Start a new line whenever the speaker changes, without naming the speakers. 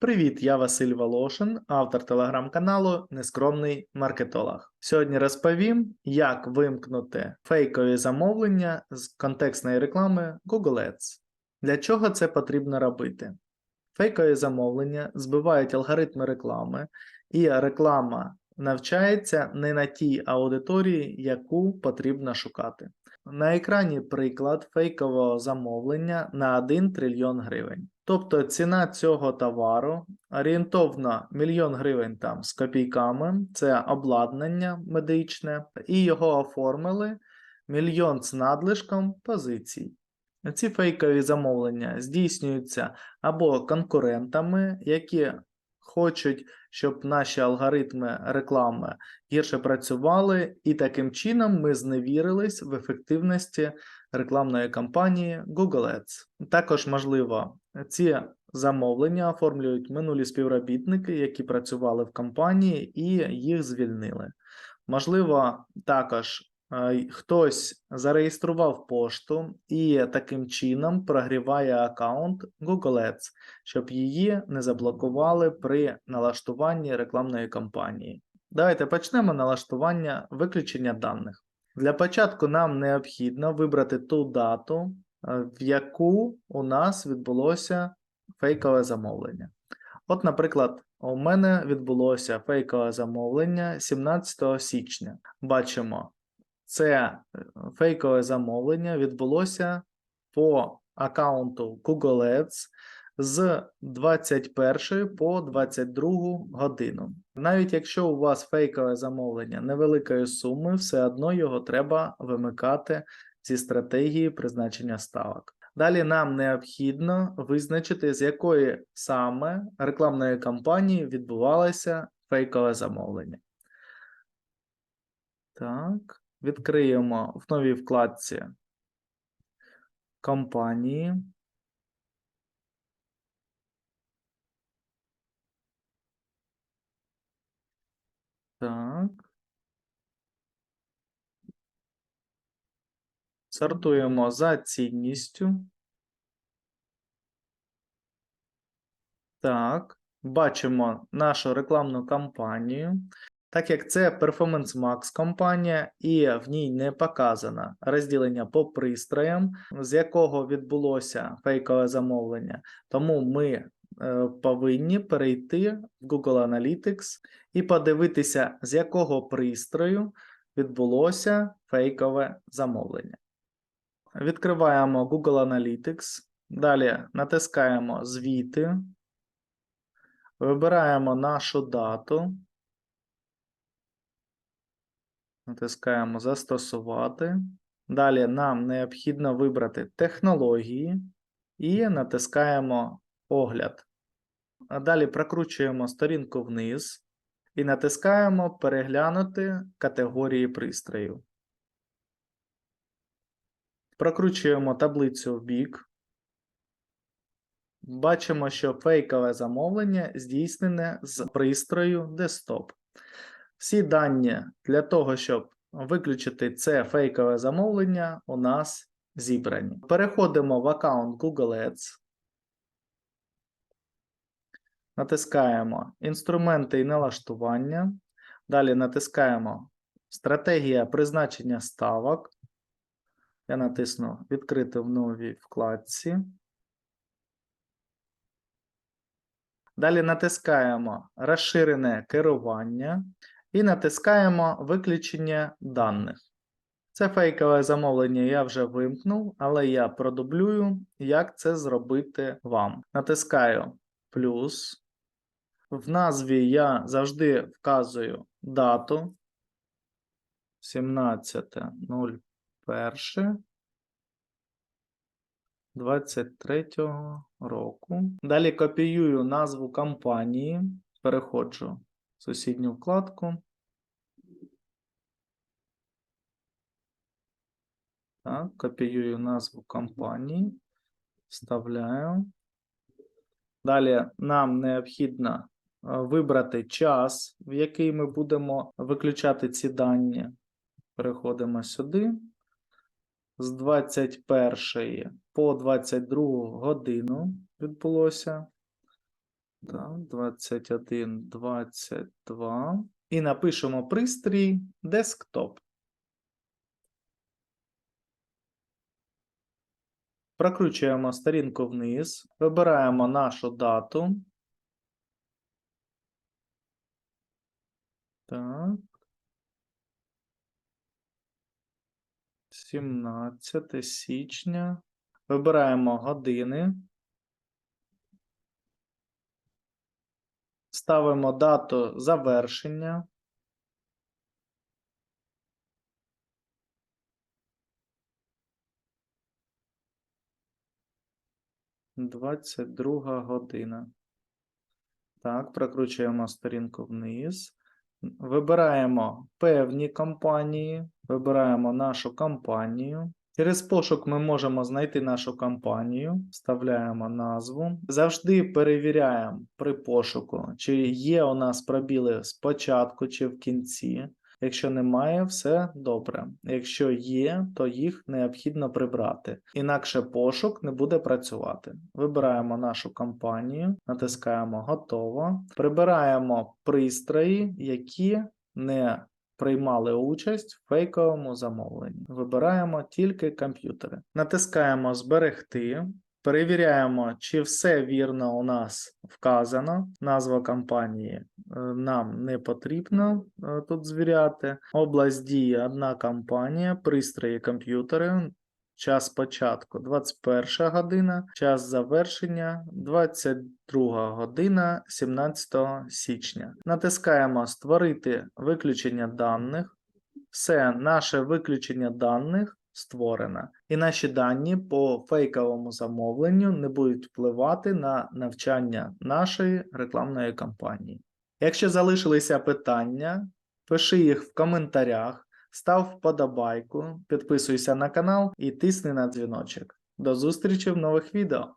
Привіт, я Василь Волошин, автор телеграм-каналу Нескромний маркетолог. Сьогодні розповім, як вимкнути фейкові замовлення з контекстної реклами Google Ads. Для чого це потрібно робити? Фейкові замовлення збивають алгоритми реклами, і реклама навчається не на тій аудиторії, яку потрібно шукати. На екрані приклад фейкового замовлення на 1 трильйон гривень. Тобто ціна цього товару орієнтовно мільйон гривень там з копійками, це обладнання медичне, і його оформили мільйон з надлишком позицій. Ці фейкові замовлення здійснюються або конкурентами, які хочуть, щоб наші алгоритми реклами гірше працювали, і таким чином ми зневірились в ефективності рекламної кампанії Google Ads. Також можливо, ці замовлення оформлюють минулі співробітники, які працювали в компанії, і їх звільнили. Можливо, також хтось зареєстрував пошту і таким чином прогріває аккаунт Google Ads, щоб її не заблокували при налаштуванні рекламної кампанії. Давайте почнемо налаштування виключення даних. Для початку нам необхідно вибрати ту дату, е, в яку у нас відбулося фейкове замовлення. От, наприклад, у мене відбулося фейкове замовлення 17 січня. Бачимо, це е, фейкове замовлення відбулося по аккаунту Google Ads з 21 по 22 годину. Навіть якщо у вас фейкове замовлення невеликої суми, все одно його треба вимикати зі стратегії призначення ставок. Далі нам необхідно визначити, з якої саме рекламної кампанії відбувалося фейкове замовлення. Так, відкриємо в новій вкладці компанії. Так. Сортуємо за цінністю. Так, бачимо нашу рекламну кампанію. Так як це Performance Max компанія, і в ній не показано розділення по пристроям, з якого відбулося фейкове замовлення, тому ми е, повинні перейти в Google Analytics і подивитися, з якого пристрою відбулося фейкове замовлення. Відкриваємо Google Analytics, далі натискаємо Звіти, вибираємо нашу дату, натискаємо Застосувати. Далі нам необхідно вибрати технології і натискаємо Огляд. Далі прокручуємо сторінку вниз і натискаємо Переглянути категорії пристроїв. Прокручуємо таблицю в бік. Бачимо, що фейкове замовлення здійснене з пристрою Desktop. Всі дані для того, щоб виключити це фейкове замовлення, у нас зібрані. Переходимо в аккаунт Google Ads. Натискаємо Інструменти і налаштування. Далі натискаємо Стратегія призначення ставок. Я натисну Відкрити в новій вкладці. Далі натискаємо Розширене керування і натискаємо Виключення даних. Це фейкове замовлення я вже вимкнув, але я продублюю, як це зробити вам. Натискаю плюс. В назві я завжди вказую дату 17.01. 23 року. Далі копіюю назву компанії, переходжу сусідню вкладку. Так, копіюю назву компанії, вставляю. Далі нам необхідно е, вибрати час, в який ми будемо виключати ці дані. Переходимо сюди. З 21 по 22 годину відбулося Так, 21, 22. І напишемо пристрій десктоп. Прокручуємо сторінку вниз, вибираємо нашу дату. Так. 17 січня. Вибираємо години. Ставимо дату завершення. Двадцять друга година. Так, прокручуємо сторінку вниз. Вибираємо певні компанії, вибираємо нашу компанію. Через пошук ми можемо знайти нашу компанію, вставляємо назву. Завжди перевіряємо при пошуку, чи є у нас пробіли спочатку чи в кінці. Якщо немає, все добре. Якщо є, то їх необхідно прибрати. Інакше пошук не буде працювати. Вибираємо нашу компанію, натискаємо Готово. Прибираємо пристрої, які не приймали участь в фейковому замовленні. Вибираємо тільки комп'ютери. Натискаємо Зберегти. Перевіряємо, чи все вірно у нас вказано. Назва компанії е, нам не потрібно е, тут звіряти. Область дії одна компанія, пристрої комп'ютери. Час початку 21 година, час завершення 22 година 17 січня. Натискаємо Створити виключення даних. Все, наше виключення даних створено. І наші дані по фейковому замовленню не будуть впливати на навчання нашої рекламної кампанії. Якщо залишилися питання, пиши їх в коментарях, став вподобайку, підписуйся на канал і тисни на дзвіночок. До зустрічі в нових відео!